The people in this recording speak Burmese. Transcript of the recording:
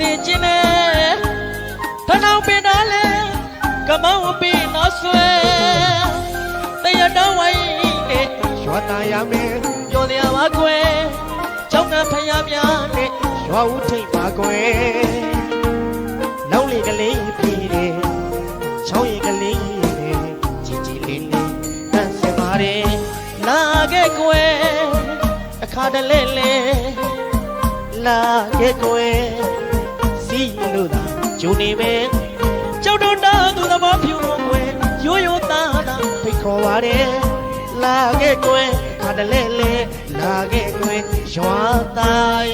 စီခြင်းနဲ့ထနောက်ပင်သားလဲကမောင်းပင်နော်ဆွဲတရတော်ဝိုင်းနဲ့ရွာသားရမယ်ပြောနေရပါကွယ်ကျောင်းကဖယားများနဲ့ရွာဦးထိတ်ပါကွယ်လောက်လေကလေးပြေးတယ်ချောင်းရင်ကလေးနဲ့ជីជីလေးလေးတန်းစင်ပါတယ်လာခဲ့ကွယ်အခါတလဲလဲလာခဲ့ကွယ် စီလို့သာဂျုံနေမယ်ကျောင်းတော်တာသူသဘောဖြူကွယ်ရိုးရိုးသားသားဖိတ်ခေါ်ပါတယ်လာခဲ့ကွယ်ခါတလဲလဲလာခဲ့ကွယ်ရွာသား